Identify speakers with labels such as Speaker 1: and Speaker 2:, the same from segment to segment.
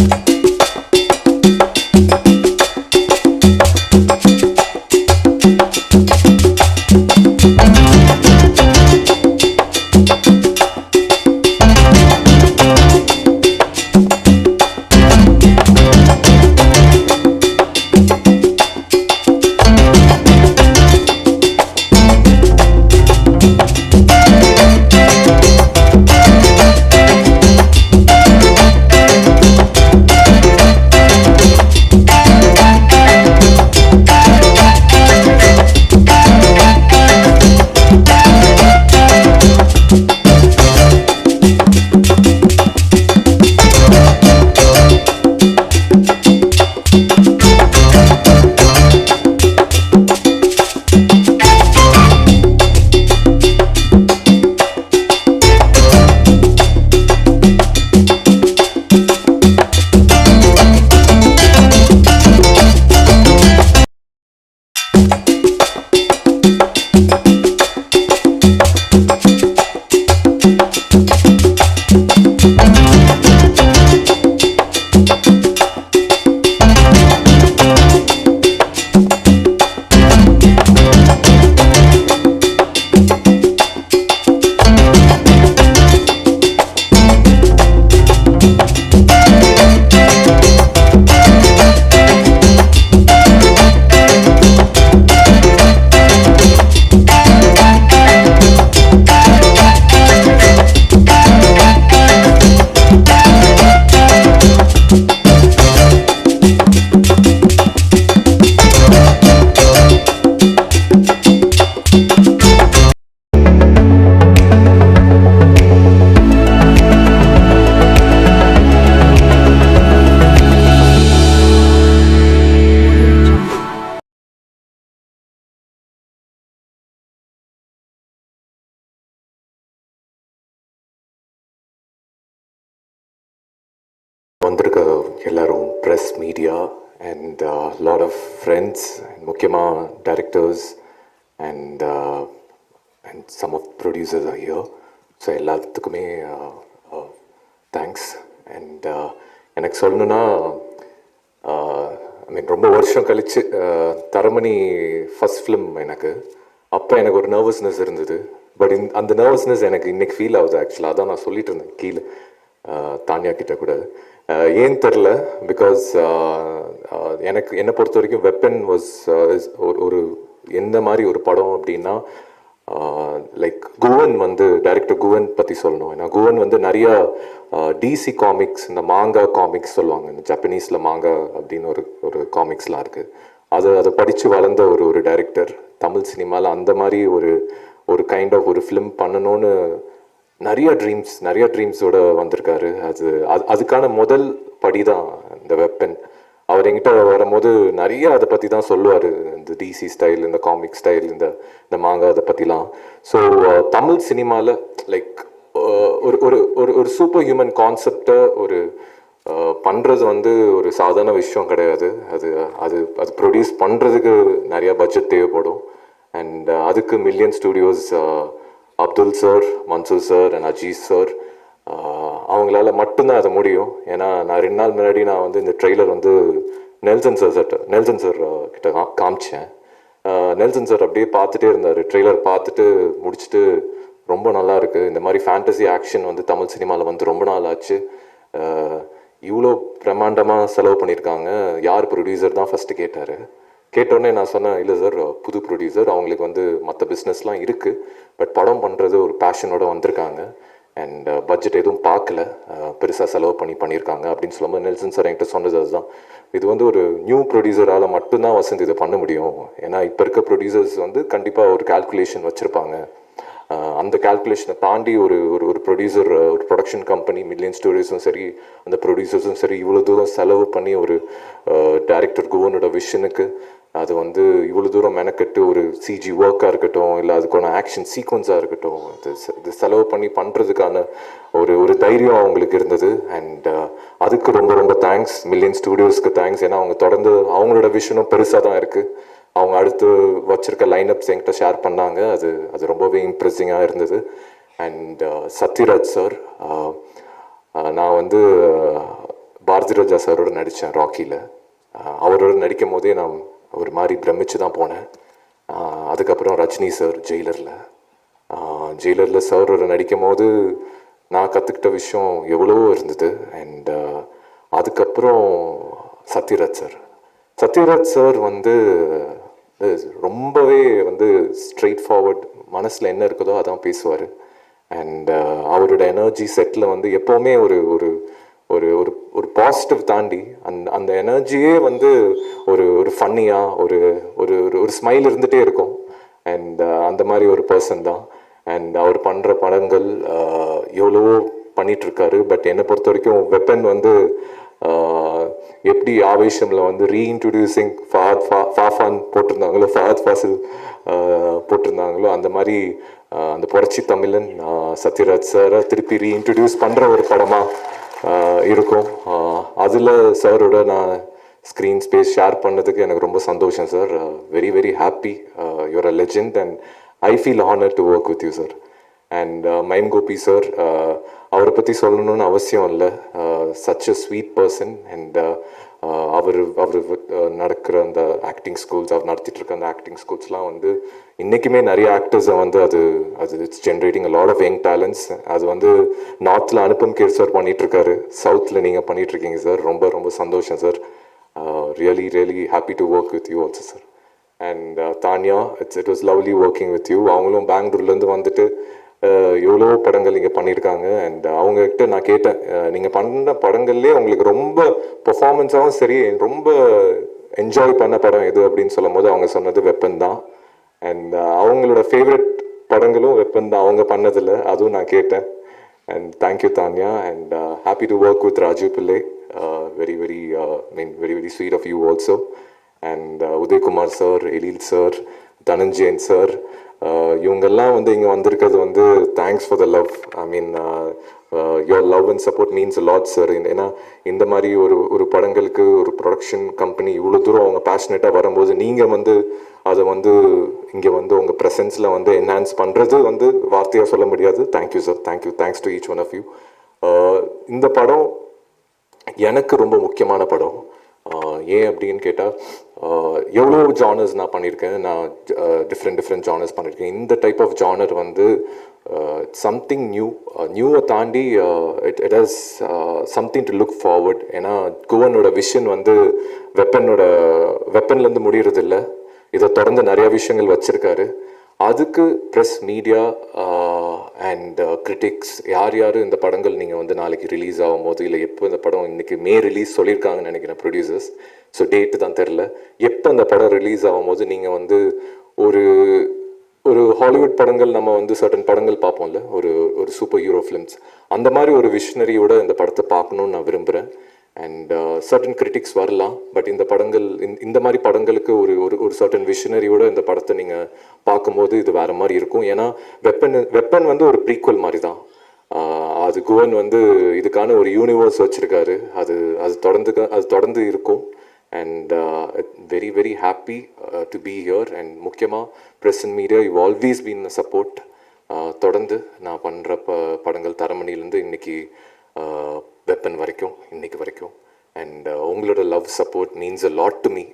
Speaker 1: Thank you. Media and lot of friends முக்கியமாக directors and and some of producers ஐயோ so எல்லாத்துக்குமே uh, uh, thanks and uh, எனக்கு சொல்லணுன்னா ஐ மீன் ரொம்ப வருஷம் கழிச்சு தரமணி ஃபஸ்ட் ஃபிலிம் எனக்கு. அப்போ எனக்கு ஒரு நர்வஸ்னஸ் இருந்தது. பட் இந் அந்த நர்வஸ்னஸ் எனக்கு இன்னைக்கு ஃபீல் ஆகுது ஆக்சுவலாக அதான் நான் சொல்லிட்டு இருந்தேன் கீழே. தானியா கிட்ட கூட. ஏன் தெரில பிகாஸ் எனக்கு என்னை பொறுத்த வரைக்கும் வெப்பன் வாஸ் ஒரு ஒரு எந்த மாதிரி ஒரு படம் அப்படின்னா லைக் குவன் வந்து டைரக்டர் குவன் பற்றி சொல்லணும். ஏன்னா குவன் வந்து நிறைய டிசி காமிக்ஸ் இந்த மாங்கா காமிக்ஸ் சொல்லுவாங்க. இந்த ஜப்பனீஸில் மாங்கா அப்படின்னு ஒரு ஒரு காமிக்ஸ்லாம் இருக்குது அதை அதை படித்து வளர்ந்த ஒரு ஒரு டைரக்டர் தமிழ் சினிமாவில் அந்த மாதிரி ஒரு ஒரு கைண்ட் ஆஃப் ஒரு ஃபிலிம் பண்ணணும்னு நிறைய ட்ரீம்ஸ் நிறைய ட்ரீம்ஸோட வந்திருக்காரு. அது அது அதுக்கான முதல் படி தான் இந்த வெப்பன் அவர் எங்கிட்ட வரும்போது நிறைய அதை பற்றி தான் சொல்லுவார். இந்த டிசி ஸ்டைல் இந்த காமிக் ஸ்டைல் இந்த இந்த மாங்கா அதை பற்றிலாம் ஸோ தமிழ் சினிமாவில் லைக் ஒரு ஒரு ஒரு ஒரு சூப்பர் ஹியூமன் கான்செப்டை ஒரு பண்ணுறது வந்து ஒரு சாதாரண விஷயம் கிடையாது. அது அது அது ப்ரொடியூஸ் பண்ணுறதுக்கு நிறையா பட்ஜெட் தேவைப்படும். அண்ட் அதுக்கு million studios Abdul sir Mansoor sir and Aziz sir. அவங்களால மட்டும்தான் அது முடியும். ஏன்னா நான் ரெண்டு நாள் முன்னாடி நான் வந்து இந்த ட்ரெய்லர் வந்து Nelson sir sir Nelson sir கிட்ட காமிச்சேன். நெல்சன் சார் அப்படியே பார்த்துட்டே இருந்தார். ட்ரெய்லர் பார்த்துட்டு முடிச்சுட்டு ரொம்ப நல்லா இருக்குது இந்த மாதிரி ஃபேண்டசி ஆக்ஷன் வந்து தமிழ் சினிமாவில் வந்து ரொம்ப நாள் ஆச்சு. இவ்வளோ பிரம்மாண்டமாக செலவு பண்ணியிருக்காங்க. யார் ப்ரொடியூசர் தான் ஃபஸ்ட்டு கேட்டார். கேட்டோடனே நான் சொன்னேன் இல்லை சார் புது ப்ரொடியூசர் அவங்களுக்கு வந்து மற்ற பிஸ்னஸ்லாம் இருக்குது பட் படம் பண்ணுறது ஒரு பேஷனோட வந்திருக்காங்க அண்ட் பட்ஜெட் uh, எதுவும் பார்க்கல uh, பெருசாக செலவு பண்ணி பண்ணியிருக்காங்க அப்படின்னு சொல்லும்போது நெல்சன் சார் என்கிட்ட சொன்னது அதுதான். இது வந்து ஒரு நியூ ப்ரொடியூசரால் மட்டும்தான் வசந்த் இதை பண்ண முடியும். ஏன்னா இப்போ இருக்க ப்ரொடியூசர்ஸ் வந்து கண்டிப்பாக ஒரு கால்குலேஷன் வச்சுருப்பாங்க. Uh, அந்த கால்குலேஷனை தாண்டி ஒரு ஒரு ஒரு ப்ரொடியூசர் ஒரு ப்ரொடக்ஷன் கம்பெனி மில்லியன் ஸ்டூடியோஸும் சரி அந்த ப்ரொடியூசர்ஸும் சரி இவ்வளோ தூரம் செலவு பண்ணி ஒரு டைரக்டர் குவனோட விஷனுக்கு அது வந்து இவ்வளோ தூரம் மெனக்கெட்டு ஒரு சிஜி ஒர்க்காக இருக்கட்டும் இல்லை அதுக்கான ஆக்ஷன் சீக்வன்ஸாக இருக்கட்டும் இது இது செலவு பண்ணி பண்ணுறதுக்கான ஒரு ஒரு தைரியம் அவங்களுக்கு இருந்தது. அண்ட் uh, அதுக்கு ரொம்ப ரொம்ப தேங்க்ஸ் மில்லியன் ஸ்டூடியோஸ்க்கு தேங்க்ஸ் ஏன்னா அவங்க தொடர்ந்து அவங்களோட விஷனும் பெருசாக தான் இருக்குது அவங்க அடுத்து வச்சுருக்க லைனப்ஸ் என்கிட்ட ஷேர் பண்ணாங்க. அது அது ரொம்பவே இம்ப்ரெஸிங்காக இருந்தது. அண்ட் சத்யராஜ் சார் நான் வந்து uh, பாரதி ராஜா சாரோட நடித்தேன் ராக்கியில் uh, அவரோட நடிக்கும் போதே நான் ஒரு மாதிரி பிரமிச்சு தான் போனேன் அதுக்கப்புறம் ரஜினி சார் ஜெயிலரில். ஜெயிலரில் சார் நடிக்கும் போது நான் கற்றுக்கிட்ட விஷயம் எவ்வளவோ இருந்தது. அண்ட் அதுக்கப்புறம் சத்யராஜ் சார். சத்யராஜ் சார் வந்து ரொம்பவே வந்து ஸ்ட்ரெயிட் ஃபார்வர்ட் மனசில் என்ன இருக்குதோ அதான் பேசுவார். அண்ட் அவரோட எனர்ஜி செட்டில் வந்து எப்போவுமே ஒரு ஒரு ஒரு ஒரு ஒரு பாசிட்டிவ் தாண்டி அந்த அந்த எனர்ஜியே வந்து ஒரு ஒரு ஃபன்னியாக ஒரு ஒரு ஒரு ஒரு ஸ்மைல் இருந்துகிட்டே இருக்கும். அண்ட் uh, அந்த மாதிரி ஒரு பர்சன் தான். அண்ட் அவர் பண்ணுற படங்கள் uh, எவ்வளவோ பண்ணிகிட்ருக்காரு பட் என்னை பொறுத்த வரைக்கும் வெப்பன் வந்து uh, எப்படி ஆவேஷமில் வந்து ரீஇன்ட்ரடியூசிங் ஃபஹத் ஃபா ஃபாஃபான் போட்டிருந்தாங்களோ ஃபஹத் ஃபாசில் போட்டிருந்தாங்களோ அந்த மாதிரி அந்த புரட்சி தமிழன் சத்யராஜ் சாரை திருப்பி ரீஇன்ட்ரடியூஸ் பண்ணுற ஒரு படமாக இருக்கும். அதில் சாரோட நான் ஸ்க்ரீன் ஸ்பேஸ் ஷேர் பண்ணதுக்கு எனக்கு ரொம்ப சந்தோஷம் sir very very happy your a legend and I feel honour to work with you sir and mime Gopi sir அவரை பற்றி சொல்லணும்னு அவசியம் இல்லை. Such a sweet person and அவர் அவர் நடக்கிற அந்த ஆக்டிங் ஸ்கூல்ஸ் அவர் நடத்திட்டு இருக்க அந்த ஆக்டிங் ஸ்கூல்ஸ்லாம் வந்து இன்றைக்குமே நிறைய ஆக்டர்ஸை வந்து அது அது it's generating a lot of young talents அது வந்து நார்த்தில் அனுப்பம் கேர் சார் பண்ணிகிட்ருக்காரு சவுத்தில் நீங்கள் பண்ணிகிட்ருக்கீங்க சார் ரொம்ப ரொம்ப சந்தோஷம் sir really really happy to work with you also sir and Tania it's it was lovely working with you அவங்களும் பெங்களூர்லேருந்து வந்துட்டு uh, எவ்வளோ படங்கள் இங்கே பண்ணியிருக்காங்க. அண்ட் uh, அவங்கக்கிட்ட நான் கேட்டேன் uh, நீங்கள் பண்ண படங்கள்லேயே உங்களுக்கு ரொம்ப பர்ஃபார்மன்ஸாகவும் சரி ரொம்ப என்ஜாய் பண்ண படம் எது அப்படின்னு சொல்லும் போது அவங்க சொன்னது வெப்பன் தான். அண்ட் uh, அவங்களோட ஃபேவரட் படங்களும் வெப்பன் தான். அவங்க பண்ணதில்லை. அதுவும் நான் கேட்டேன். And thank you Tanya and happy to work with Raju Pillai very very mean very very sweet of you also and Udhayakumar sir Ezhil sir Dhananjayan sir இவங்கெல்லாம் வந்து இங்கே வந்திருக்கிறது வந்து thanks for the love I mean your love and support means lot sir ஏன்னா இந்த மாதிரி ஒரு ஒரு படங்களுக்கு ஒரு ப்ரொடக்ஷன் கம்பெனி இவ்வளோ தூரம் அவங்க பேஷனேட்டாக வரும்போது நீங்கள் வந்து அதை வந்து இங்கே வந்து உங்கள் ப்ரெசன்ஸில் வந்து என்ஹான்ஸ் பண்ணுறது வந்து வார்த்தையாக சொல்ல முடியாது. Thank you sir thank you thanks to each one of you இந்த படம் எனக்கு ரொம்ப முக்கியமான படம். Uh, ஏன் அப்படின்னு கேட்டால் uh, எவ்வளோ ஜானர்ஸ் நான் பண்ணியிருக்கேன் நான் டிஃப்ரெண்ட் டிஃப்ரெண்ட் ஜானர்ஸ் பண்ணியிருக்கேன் இந்த டைப் ஆஃப் ஜானர் வந்து சம்திங் நியூ நியூவை தாண்டி it it has something to look forward ஏன்னா குவனோட விஷன் வந்து வெப்பனோட வெப்பன்லேருந்து முடிகிறது இல்லை இதை தொடர்ந்து நிறைய விஷயங்கள் வச்சிருக்காரு. அதுக்கு ப்ரெஸ் மீடியா அண்ட் கிரிட்டிக்ஸ் யார் யார் இந்த படங்கள் நீங்கள் வந்து நாளைக்கு ரிலீஸ் ஆகும் போது இல்லை எப்போ இந்த படம் இன்னைக்கு மே ரிலீஸ் சொல்லியிருக்காங்கன்னு நினைக்கிறேன் ப்ரொடியூசர்ஸ் ஸோ டேட்டு தான் தெரில. எப்போ அந்த படம் ரிலீஸ் ஆகும்போது நீங்கள் வந்து ஒரு ஒரு ஹாலிவுட் படங்கள் நம்ம வந்து சர்டன் படங்கள் பார்ப்போம்ல. ஒரு ஒரு சூப்பர் ஹீரோ ஃபிலிம்ஸ் அந்த மாதிரி ஒரு விஷனரியோட இந்த படத்தை பார்க்கணுன்னு நான் விரும்புகிறேன் அண்ட் சர்டன் கிரிட்டிக்ஸ் வரலாம் பட் இந்த படங்கள் இந்த- இந்த மாதிரி படங்களுக்கு ஒரு ஒரு ஒரு சர்டன் விஷனரியோட இந்த படத்தை நீங்கள் பார்க்கும்போது இது வேற மாதிரி இருக்கும். ஏன்னா வெப்பன் வெப்பன் வந்து ஒரு ப்ரீக்குவல் மாதிரி தான் அது குவன் வந்து இதுக்கான ஒரு யூனிவர்ஸ் வச்சிருக்காரு. அது அது தொடர்ந்து அது தொடர்ந்து இருக்கும். And very very happy to be here and முக்கியமாக press and media you always been support தொடர்ந்து நான் பண்ணுற ப படங்கள் தரமணிலேருந்து இன்னைக்கு வெப்பன் வரைக்கும் இன்னைக்கு வரைக்கும் அண்ட் uh, உங்களோட love support means a lot to me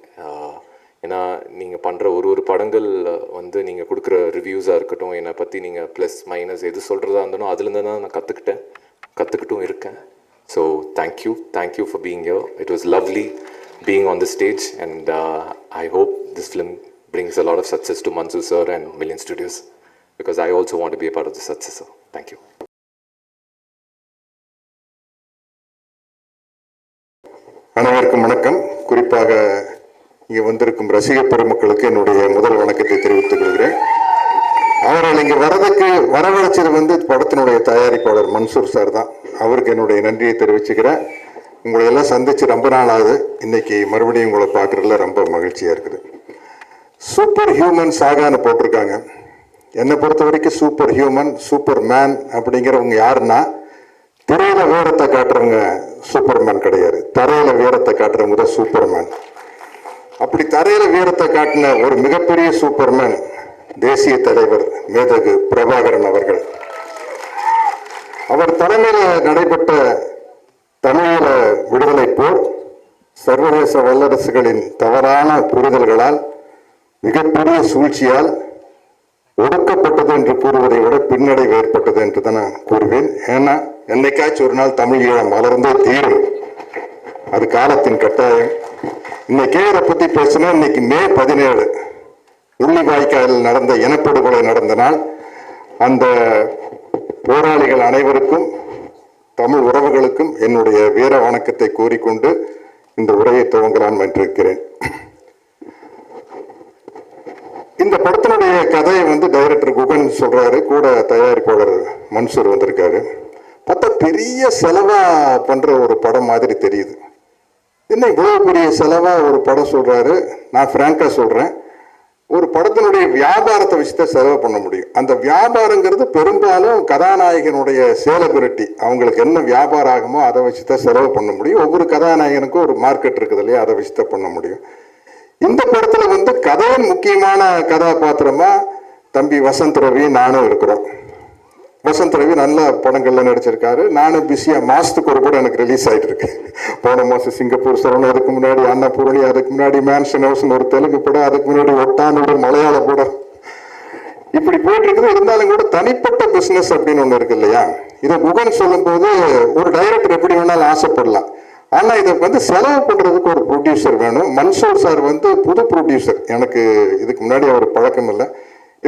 Speaker 1: ஏன்னா நீங்கள் பண்ணுற ஒரு ஒரு படங்கள் uh, வந்து நீங்கள் கொடுக்குற ரிவ்யூஸாக இருக்கட்டும் என்னை பற்றி நீங்கள் ப்ளஸ் மைனஸ் எது சொல்கிறதா இருந்தாலும் அதுலேருந்து தான் நான் கற்றுக்கிட்டேன் கற்றுக்கிட்டும் இருக்கேன் so thank you thank you for being here it was lovely being on the stage and I hope this film brings a lot of success to Mansoor sir and Million Studios because I also want to be a part of the success. Sir. Thank you.
Speaker 2: அனைவருக்கும் வணக்கம். குறிப்பாக இங்கே வந்திருக்கும் ரசிக பெருமக்களுக்கு என்னுடைய முதல் வணக்கத்தை தெரிவித்துக் கொள்கிறேன். அவர்கள் இங்கே வரதுக்கு வரவழைச்சது வந்து படத்தினுடைய தயாரிப்பாளர் மன்சூர் சார் தான். அவருக்கு என்னுடைய நன்றியை தெரிவிச்சுக்கிறேன். உங்களை எல்லாம் சந்தித்து ரொம்ப நாள் ஆகுது. இன்னைக்கு மறுபடியும் உங்களை பார்க்குறதுல ரொம்ப மகிழ்ச்சியாக இருக்குது. சூப்பர் ஹியூமன் சாகான்னு போட்டிருக்காங்க. என்னை பொறுத்த வரைக்கும் சூப்பர் ஹியூமன் சூப்பர் மேன் அப்படிங்கிறவங்க யாருன்னா திரையில வீரத்தை காட்டுறவங்க சூப்பர்மேன் கிடையாது. தரையில வீரத்தை காட்டுறவங்க தான் சூப்பர்மேன். அப்படி தரையில வீரத்தை காட்டின ஒரு மிகப்பெரிய சூப்பர்மேன் தேசிய தலைவர் மேதகு பிரபாகரன் அவர்கள். அவர் தலைமையில் நடைபெற்ற தமிழீழ விடுதலை போர் சர்வதேச வல்லரசுகளின் தவறான புரிதல்களால் மிகப்பெரிய சூழ்ச்சியால் ஒடுக்கப்பட்டது என்று கூறுவதை விட பின்னடைவு ஏற்பட்டது என்று தான் நான் கூறுவேன். ஏன்னா என்னைக்காச்சும் ஒரு நாள் தமிழ் ஈழம் மலர்ந்தே தீரும். அது காலத்தின் கட்டாயம். இன்னைக்கே இதை பத்தி பேசணும் இன்னைக்கு மே பதினேழு. உள்ளிவாய்க்காலில் நடந்த இனப்படுகொலை நடந்த நாள். அந்த போராளிகள் அனைவருக்கும் தமிழ் உறவுகளுக்கும் என்னுடைய வீர வணக்கத்தை கூறிக்கொண்டு இந்த உரையை துவங்கலாம் என்றிருக்கிறேன். இந்த படத்தினுடைய கதையை வந்து டைரக்டர் குகன் சொல்றாரு. கூட தயாரிப்பாளர் மன்சூர் வந்திருக்காரு. பெரிய செலவா பண்ற ஒரு படம் மாதிரி தெரியுது. என்ன இவ்வளவு பெரிய செலவா ஒரு படம் சொல்றாரு? நான் பிராங்கா சொல்றேன். ஒரு படத்தினுடைய வியாபாரத்தை வச்சு தான் செலவு பண்ண முடியும். அந்த வியாபாரங்கிறது பெரும்பாலும் கதாநாயகனுடைய சேலபிலிட்டி அவங்களுக்கு என்ன வியாபாரம் ஆகுமோ அதை வச்சு தான் செலவு பண்ண முடியும். ஒவ்வொரு கதாநாயகனுக்கும் ஒரு மார்க்கெட் இருக்குது இல்லையா? அதை வச்சு தான் பண்ண முடியும். இந்த படத்துல வந்து கதையின் முக்கியமான கதாபாத்திரமா தம்பி வசந்த் ரவி நானும் இருக்கிறோம். வசந்த் ரவி நல்ல படங்கள்ல நடிச்சிருக்காரு. நானும் பிஸியா மாசத்துக்கு ஒரு கூட எனக்கு ரிலீஸ் ஆயிட்டு இருக்கு. போன மாசம் சிங்கப்பூர் சரவணன் அதுக்கு முன்னாடி அன்னபூரணி அதுக்கு முன்னாடி மேன்ஷன் ஹவுஸ்னு ஒரு தெலுங்கு படம் அதுக்கு முன்னாடி ஒட்டான் ஒரு மலையாள படம். இப்படி போயிட்டு இருக்குது இருந்தாலும் கூட தனிப்பட்ட பிசினஸ் அப்படின்னு ஒன்று இருக்கு இல்லையா? இதை குகன் சொல்லும்போது ஒரு டைரக்டர் எப்படி வேணாலும் ஆசைப்படலாம். ஆனால் இதை வந்து செலவு பண்ணுறதுக்கு ஒரு ப்ரொடியூசர் வேணும். மன்சூர் சார் வந்து புது ப்ரொடியூசர் எனக்கு இதுக்கு முன்னாடி அவர் பழக்கம் இல்லை.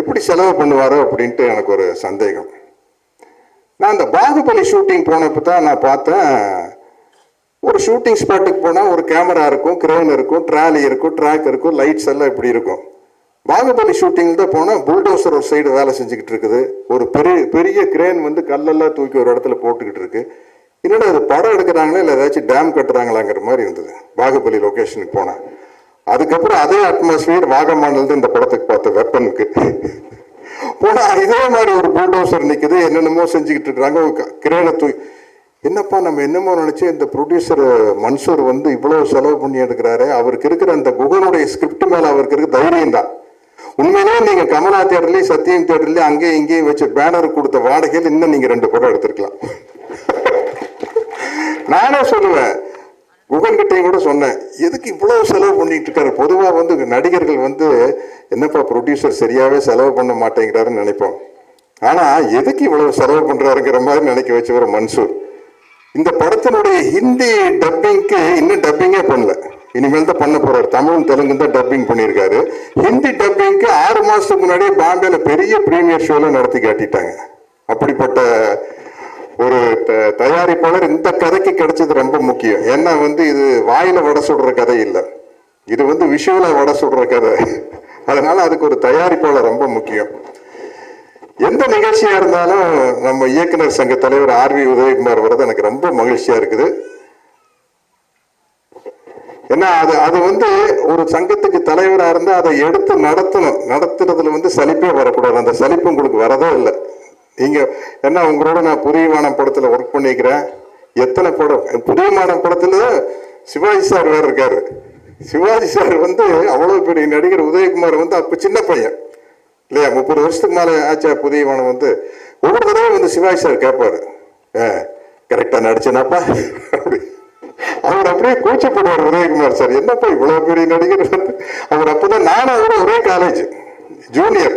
Speaker 2: எப்படி செலவு பண்ணுவாரோ அப்படின்ட்டு எனக்கு ஒரு சந்தேகம். நான் அந்த பாகுபலி ஷூட்டிங் போனப்போ தான் நான் பார்த்தேன். ஒரு ஷூட்டிங் ஸ்பாட்டுக்கு போனால் ஒரு கேமரா இருக்கும் க்ரௌன் இருக்கும் ட்ராலி இருக்கும் ட்ராக் இருக்கும் லைட்ஸ் எல்லாம் இப்படி இருக்கும். பாகுபலி ஷூட்டிங் தான் போனால் புல்டோசர் ஒரு சைடு வேலை செஞ்சுக்கிட்டு இருக்குது. ஒரு பெரிய பெரிய கிரேன் வந்து கல்லெல்லாம் தூக்கி ஒரு இடத்துல போட்டுக்கிட்டு இருக்கு. என்னடா அது படம் எடுக்கிறாங்களா இல்லை ஏதாச்சும் டேம் கட்டுறாங்களாங்கிற மாதிரி இருந்தது பாகுபலி லொக்கேஷனுக்கு போனேன் அதுக்கப்புறம் அதே அட்மாஸ்பியர் வாகமானது இந்த படத்துக்கு பார்த்த வெப்பனுக்கு போனா இதே மாதிரி ஒரு புல்டோசர் நிற்கிது என்னென்னமோ செஞ்சுக்கிட்டு இருக்காங்க. கிரேனை தூய் என்னப்பா நம்ம என்னமோ நினைச்சு இந்த ப்ரொடியூசர் மன்சூர் வந்து இவ்வளவு செலவு பண்ணி எடுக்கிறாரு. அவருக்கு இருக்கிற அந்த குகனுடைய ஸ்கிரிப்ட் மேல அவருக்கு இருக்க தைரியம் தான். உண்மையிலேயே நீங்க கமலா தேட்டர்லயும் சத்தியம் தேட்டர்லயும் அங்கேயும் இங்கேயும் வச்சு பேனர் கொடுத்த வாடகையில் இன்னும் நீங்க ரெண்டு படம் எடுத்திருக்கலாம். நானே சொல்லுவேன் குகன் கூட சொன்னேன் எதுக்கு இவ்வளவு செலவு பண்ணிட்டு இருக்காரு? பொதுவா வந்து நடிகர்கள் வந்து என்னப்பா ப்ரொடியூசர் சரியாவே செலவு பண்ண மாட்டேங்கிறாருன்னு நினைப்போம். ஆனா எதுக்கு இவ்வளவு செலவு பண்றாருங்கிற மாதிரி நினைக்க வச்சவர் மன்சூர். இந்த படத்தினுடைய ஹிந்தி டப்பிங்க்கு இன்னும் டப்பிங்கே பண்ணல. இனிமேல் தான் பண்ண போறாரு. தமிழும் தெலுங்கு தான் டப்பிங் பண்ணியிருக்காரு. ஹிந்தி டப்பிங்க்கு ஆறு மாசத்துக்கு முன்னாடியே பாம்பேல பெரிய பிரீமியர் ஷோல நடத்தி காட்டிட்டாங்க. அப்படிப்பட்ட ஒரு த- தயாரிப்பாளர் இந்த கதைக்கு கிடைச்சது ரொம்ப முக்கியம். ஏன்னா வந்து இது வாயில வடை சுடுற கதை இல்லை. இது வந்து விஷுவலா வடை சுடுற கதை. அதனால அதுக்கு ஒரு தயாரிப்பாளர் ரொம்ப முக்கியம். எந்த நிகழ்ச்சியா இருந்தாலும் நம்ம இயக்குனர் சங்க தலைவர் ஆர் வி உதயகுமார் வர்றது எனக்கு ரொம்ப மகிழ்ச்சியா இருக்குது. ஏன்னா அது அது வந்து ஒரு சங்கத்துக்கு தலைவராக இருந்தால் அதை எடுத்து நடத்தணும். நடத்துறதுல வந்து சலிப்பே வரக்கூடாது. அந்த சலிப்பு உங்களுக்கு வரதே இல்லை. நீங்க என்ன உங்களோட நான் புரியமான படத்தில் படத்துல ஒர்க் பண்ணிக்கிறேன். எத்தனை படம்? புரியமான படத்தில் படத்துல சிவாஜி சார் வேற இருக்காரு. சிவாஜி சார் வந்து அவ்வளவு பெரிய நடிகர் உதயகுமார் வந்து அப்ப சின்ன பையன். இல்லையா? முப்பது வருஷத்துக்கு மேலே ஆச்சா புதியவானம் வந்து. ஒவ்வொரு தடவை வந்து சிவாஜி சார் கேட்பாரு கரெக்டாக நடிச்சேனாப்பா? அப்படி அவர் அப்படியே கூச்சப்படுவார் உதயகுமார் சார் என்னப்பா இவ்வளோ பெரிய நடிகர்? வந்து அவர் அப்பதான் நானும் அவரும் ஒரே காலேஜ் ஜூனியர்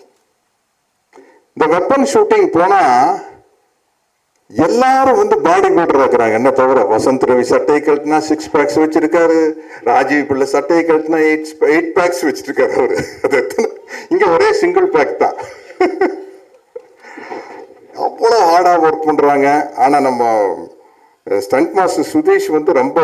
Speaker 2: இந்த வெப்பன் ஷூட்டிங் போனா எல்லாரும் வந்து பாடி பில்டர் இருக்கிறாங்க என்ன தவிர வசந்த் ரவி சட்டையை கழட்டினா சிக்ஸ் பேக்ஸ் வச்சிருக்காரு. ராஜீவ் பிள்ளை சட்டையை கழட்டினா எயிட் எயிட் பேக்ஸ் வச்சிருக்காரு அவரு. அது எத்தனை? இங்க ஒரே சிங்கிள் பேக் தான். அவ்வளோ ஹார்டாக ஒர்க் பண்ணுறாங்க ஆனால் நம்ம ஸ்டண்ட் மாஸ்டர் சுதீஷ் வந்து ரொம்ப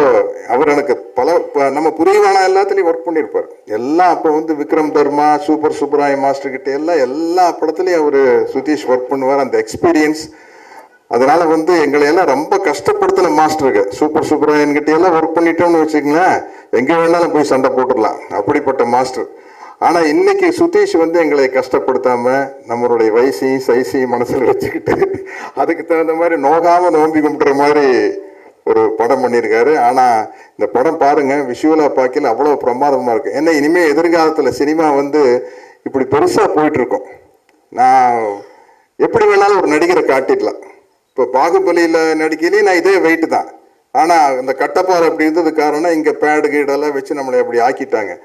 Speaker 2: அவர் எனக்கு பல ப- நம்ம புரியவான எல்லாத்துலேயும் ஒர்க் பண்ணியிருப்பார் எல்லாம் அப்போ வந்து விக்ரம் தர்மா சூப்பர் சுப்ராய மாஸ்டர் கிட்ட எல்லாம் எல்லா படத்துலையும் அவர் சுதீஷ் ஒர்க் பண்ணுவார். அந்த எக்ஸ்பீரியன்ஸ் அதனால வந்து எங்களை எல்லாம் ரொம்ப கஷ்டப்படுத்தின மாஸ்டருக்கு சூப்பர் சூப்பராக கிட்டே எல்லாம் ஒர்க் பண்ணிட்டோம்னு வச்சுக்கங்களேன் எங்கே வேணாலும் போய் சண்டை போட்டுடலாம். அப்படிப்பட்ட மாஸ்டர் ஆனால் இன்னைக்கு சுதீஷ் வந்து எங்களை கஷ்டப்படுத்தாம நம்மளுடைய வயசையும் சைஸையும் மனசில் வச்சுக்கிட்டு அதுக்கு தகுந்த மாதிரி நோகாம நோம்பி கும்பிட்ற மாதிரி ஒரு படம் பண்ணியிருக்காரு. ஆனால் இந்த படம் பாருங்க விஷுவலாக பார்க்கல அவ்வளோ பிரமாதமாக இருக்கு. ஏன்னா இனிமேல் எதிர்காலத்தில் சினிமா வந்து இப்படி பெருசாக போயிட்டுருக்கோம். நான் எப்படி வேணாலும் ஒரு நடிகரை காட்டிடலாம். இப்போ பாகுபலியில் நடிக்கையிலேயே நான் இதே வெயிட் தான். ஆனால் இந்த கட்டப்பாறை அப்படி இருந்தது காரணம் இங்கே பேடு கீடெல்லாம் வச்சு நம்மளை அப்படி ஆக்கிட்டாங்க.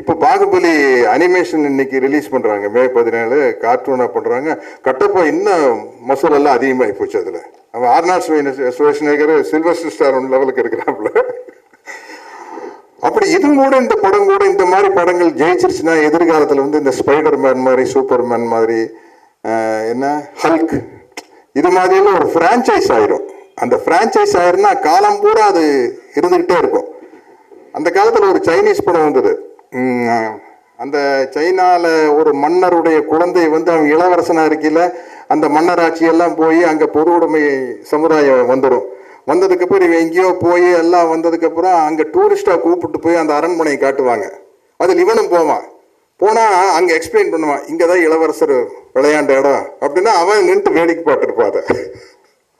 Speaker 2: இப்போ பாகுபலி அனிமேஷன் இன்னைக்கு ரிலீஸ் பண்ணுறாங்க மே பதினேழு கார்ட்டூனாக பண்ணுறாங்க கட்டப்பா இன்னும் மசூல் எல்லாம் அதிகமாகி போச்சு அதில். அவன் Arnold Schwarzenegger Sylvester one லெவலுக்கு இருக்கிறாப்புல. அப்படி இது கூட இந்த படம் கூட இந்த மாதிரி படங்கள் ஜெயிச்சிருச்சுன்னா எதிர்காலத்தில் வந்து இந்த ஸ்பைடர் மேன் மாதிரி சூப்பர் மேன் மாதிரி என்ன? ஹல்க் இது மாதிரியெல்லாம் ஒரு ஃப்ரான்ச்சைஸ் ஆயிரும். அந்த ஃப்ரான்ச்சைஸ் ஆயிருந்தா காலம் பூரா அது இருந்துகிட்டே இருக்கும். அந்த காலத்தில் ஒரு சைனீஸ் படம் வந்தது. அந்த சைனாவில் ஒரு மன்னருடைய குழந்தை வந்து அவன் இளவரசனாக இருக்கையில அந்த மன்னராட்சியெல்லாம் போய் அங்கே பொது உடைமை சமுதாயம் வந்துடும் வந்ததுக்கப்புறம் இவன் எங்கேயோ போய் எல்லாம் வந்ததுக்கப்புறம் அங்கே அங்க கூப்பிட்டு போய் அந்த அரண்மனையை காட்டுவாங்க. அதில் இவனும் போவான். போனால் அங்கே எக்ஸ்பிளைன் பண்ணுவான் இங்கே தான் இளவரசர் விளையாண்ட இடம் அப்படின்னா அவன் நின்று வேடிக்கை பார்த்துருப்பாத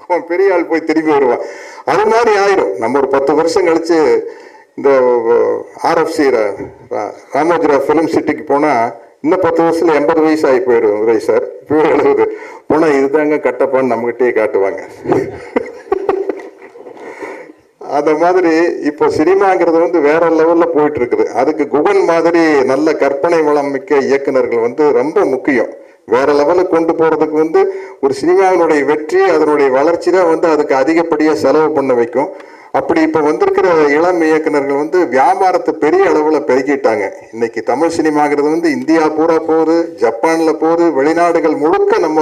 Speaker 2: அவன் பெரிய ஆள் போய் திரும்பி வருவான். அது மாதிரி ஆயிரும் நம்ம ஒரு பத்து வருஷம் கழிச்சு இந்த ஆர்எஃப்சி ராமோஜிரா ஃபிலிம் சிட்டிக்கு போனால் இன்னும் பத்து வருஷத்தில் எண்பது வயசு ஆகி போயிடும் உதய் சார். இப்போ எழுபது. போனால் இதுதாங்க கட்டப்பான்னு நம்மகிட்டயே காட்டுவாங்க. அந்த மாதிரி இப்போ சினிமாங்கிறது வந்து வேற லெவலில் போயிட்டு இருக்குது அதுக்கு குகன் மாதிரி நல்ல கற்பனை வளம் மிக்க இயக்குனர்கள் வந்து ரொம்ப முக்கியம். வேற லெவலுக்கு கொண்டு போகிறதுக்கு வந்து ஒரு சினிமாவினுடைய வெற்றி அதனுடைய வளர்ச்சி தான் வந்து அதுக்கு அதிகப்படியாக செலவு பண்ண வைக்கும். அப்படி இப்போ வந்திருக்கிற இளம் இயக்குனர்கள் வந்து வியாபாரத்தை பெரிய அளவில் பெருக்கிட்டாங்க. இன்னைக்கு தமிழ் சினிமாங்கிறது வந்து இந்தியா பூரா போகுது ஜப்பானில் போகுது வெளிநாடுகள் முழுக்க நம்ம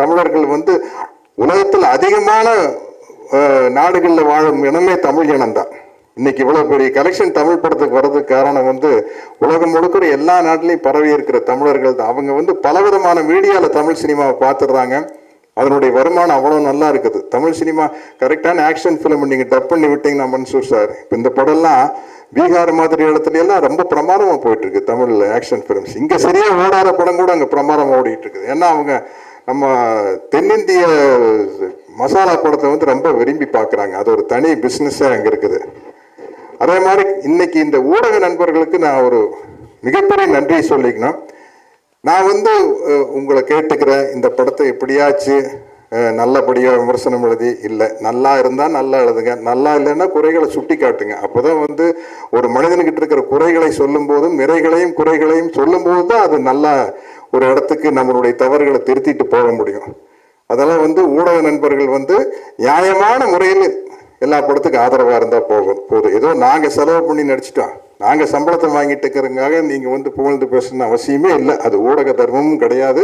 Speaker 2: தமிழர்கள் வந்து உலகத்தில் அதிகமான நாடுகளில் வாழும் இனமே தமிழ் இனம்தான். இன்னைக்கு இவ்வளோ பெரிய கலெக்ஷன் தமிழ் படத்துக்கு வர்றதுக்கு காரணம் வந்து உலகம் முழுக்கிற எல்லா நாட்டிலையும் பரவி இருக்கிற தமிழர்கள் தான் அவங்க வந்து பலவிதமான மீடியாவில் தமிழ் சினிமாவை பார்த்துடுறாங்க. அதனுடைய வருமானம் அவ்வளோ நல்லா இருக்குது. தமிழ் சினிமா கரெக்டான ஆக்ஷன் ஃபிலிம் நீங்கள் டப் பண்ணி விட்டீங்கன்னா மன்சூர் சார் இப்போ இந்த படம்லாம் பீகார் மாதிரி இடத்துல எல்லாம் ரொம்ப பிரமாதமாக போயிட்டுருக்கு தமிழில் ஆக்ஷன் ஃபிலிம்ஸ் இங்கே சரியாக ஓடாத படம் கூட அங்கே பிரமாதமாக ஓடிட்டு இருக்குது ஏன்னா அவங்க நம்ம தென்னிந்திய மசாலா படத்தை வந்து ரொம்ப விரும்பி பார்க்குறாங்க. அது ஒரு தனி பிஸ்னஸ்ஸாக அங்கே இருக்குது. அதே மாதிரி இன்னைக்கு இந்த ஊடக நண்பர்களுக்கு நான் ஒரு மிகப்பெரிய நன்றியை சொல்லிக்கணும். நான் வந்து உங்களை கேட்டுக்கிறேன். இந்த படத்தை எப்படியாச்சு நல்லபடியாக விமர்சனம் எழுதி இல்லை நல்லா இருந்தால் நல்லா எழுதுங்க. நல்லா இல்லைன்னா குறைகளை சுட்டி காட்டுங்க. அப்போதான் வந்து ஒரு மனிதனுக்கிட்ட இருக்கிற குறைகளை சொல்லும் போதும் நிறைகளையும் குறைகளையும் சொல்லும் போது தான் அது நல்லா ஒரு இடத்துக்கு நம்மளுடைய தவறுகளை திருத்திட்டு போக முடியும். அதெல்லாம் வந்து ஊடக நண்பர்கள் வந்து நியாயமான முறையில் எல்லா படத்துக்கும் ஆதரவாக இருந்தால் போகும். போதும். ஏதோ நாங்கள் செலவு பண்ணி நடிச்சிட்டோம். நாங்கள் சம்பளத்தை வாங்கிட்டு இருக்கிறதுக்காக நீங்கள் வந்து புகழ்ந்து பேசணும்னு அவசியமே இல்லை. அது ஊடக தர்மமும் கிடையாது.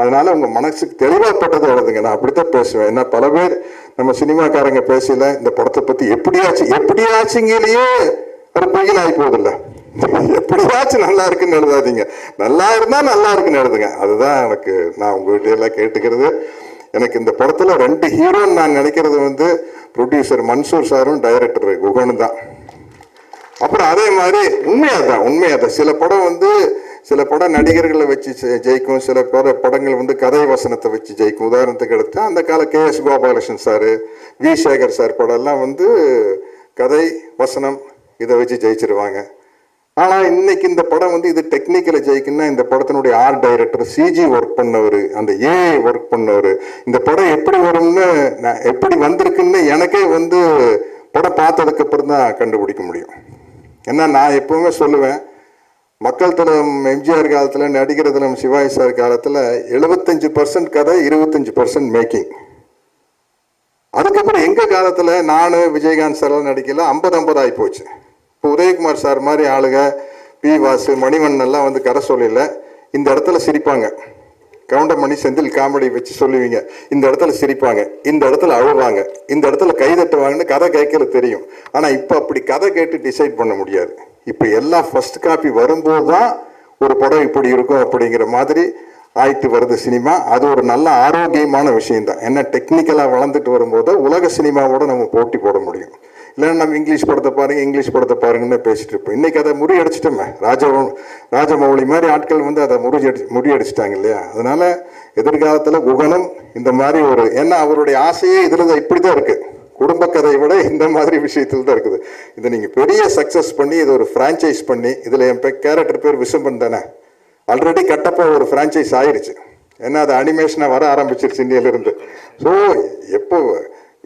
Speaker 2: அதனால உங்கள் மனசுக்கு தெளிவாப்பட்டதை எழுதுங்க. நான் அப்படித்தான் பேசுவேன். ஏன்னா பல பேர் நம்ம சினிமாக்காரங்க பேசல. இந்த படத்தை பற்றி எப்படியாச்சு எப்படியாச்சுங்கிலேயே அது பையன் ஆகி போகுதில்ல. எப்படியாச்சும் நல்லா இருக்குன்னு எழுதாதீங்க. நல்லா இருந்தால் நல்லா இருக்குன்னு எழுதுங்க. அதுதான் எனக்கு நான் உங்கள்கிட்ட எல்லாம் கேட்டுக்கிறது. எனக்கு இந்த படத்தில் ரெண்டு ஹீரோன்னு நான் நினைக்கிறது வந்து ப்ரொடியூசர் மன்சூர் சாரும் டைரக்டர் குகனும் தான். அப்புறம் அதே மாதிரி உண்மையாக தான் உண்மையாக தான் சில படம் வந்து சில படம் நடிகர்களை வச்சு ஜெயிக்கும் சில பட படங்கள் வந்து கதை வசனத்தை வச்சு ஜெயிக்கும். உதாரணத்துக்கு எடுத்தா அந்த கால K. S. Gopalakrishnan sir V. Sekhar sir படம்லாம் வந்து கதை வசனம் இதை வச்சு ஜெயிச்சிருவாங்க. ஆனால் இன்னைக்கு இந்த படம் வந்து இது டெக்னிக்கலை ஜெயிக்குன்னா இந்த படத்தினுடைய ஆர்ட் டைரக்டர் சிஜி ஒர்க் பண்ணவர் அந்த ஏஐ ஒர்க் பண்ணவர் இந்த படம் எப்படி வரும்னு நான் எப்படி வந்திருக்குன்னு எனக்கே வந்து படம் பார்த்ததுக்கு அப்புறம் தான் கண்டுபிடிக்க முடியும். ஏன்னா நான் எப்பவுமே சொல்லுவேன் மக்கள் தலம் எம்ஜிஆர் காலத்தில் நடிகர் தலம் சிவாஜி சார் காலத்தில் எழுபத்தஞ்சு பர்சன்ட் கதை இருபத்தஞ்சு பர்சன்ட் மேக்கிங் அதுக்கப்புறம் எங்கள் காலத்தில் நான் விஜயகாந்த் சார் நடிக்கல ஐம்பது ஐம்பது ஆகி போச்சு. இப்போ உதயகுமார் சார் மாதிரி ஆளுங்க பி வாசு மணிவண்ணன் எல்லாம் வந்து கதை சொல்லல இந்த இடத்துல சிரிப்பாங்க. கவுண்டமணி செந்தில் காமெடி வச்சு சொல்லுவீங்க. இந்த இடத்துல சிரிப்பாங்க இந்த இடத்துல அழுவாங்க இந்த இடத்துல கை தட்டுவாங்கன்னு கதை கேட்கறது தெரியும். ஆனால் இப்போ அப்படி கதை கேட்டு டிசைட் பண்ண முடியாது. இப்போ எல்லாம் ஃபர்ஸ்ட் காப்பி வரும்போது தான் ஒரு படம் இப்படி இருக்கும் அப்படிங்கிற மாதிரி ஆயிட்டு வருது சினிமா. அது ஒரு நல்ல ஆரோக்கியமான விஷயம்தான். என்ன டெக்னிக்கலாக வளர்ந்துட்டு வரும்போது உலக சினிமாவோட நம்ம போட்டி போட முடியும். இல்லைன்னா நம்ம இங்கிலீஷ் படத்தை பாருங்க இங்கிலீஷ் படத்தை பாருங்கன்னு பேசிட்டு இருப்போம். இன்னைக்கு அதை முறியடிச்சிட்டோமே ராஜ ராஜமௌழி மாதிரி ஆட்கள் வந்து அதை முறியடி முறியடிச்சிட்டாங்க இல்லையா? அதனால எதிர்காலத்தில் குகனும் இந்த மாதிரி ஒரு ஏன்னா அவருடைய ஆசையே இதில் தான் இப்படி தான் இருக்குது குடும்ப கதையை விட இந்த மாதிரி விஷயத்தில் தான் இருக்குது. இதை நீங்கள் பெரிய சக்ஸஸ் பண்ணி இது ஒரு ஃப்ரான்ச்சைஸ் பண்ணி இதில் என் கேரக்டர் பேர் விசம்பன் தானே? ஆல்ரெடி கட்டப்போ ஒரு ஃப்ரான்ச்சைஸ் ஆயிடுச்சு ஏன்னா அது அனிமேஷனாக வர ஆரம்பிச்சிருச்சு இந்தியிலிருந்து ஸோ எப்போ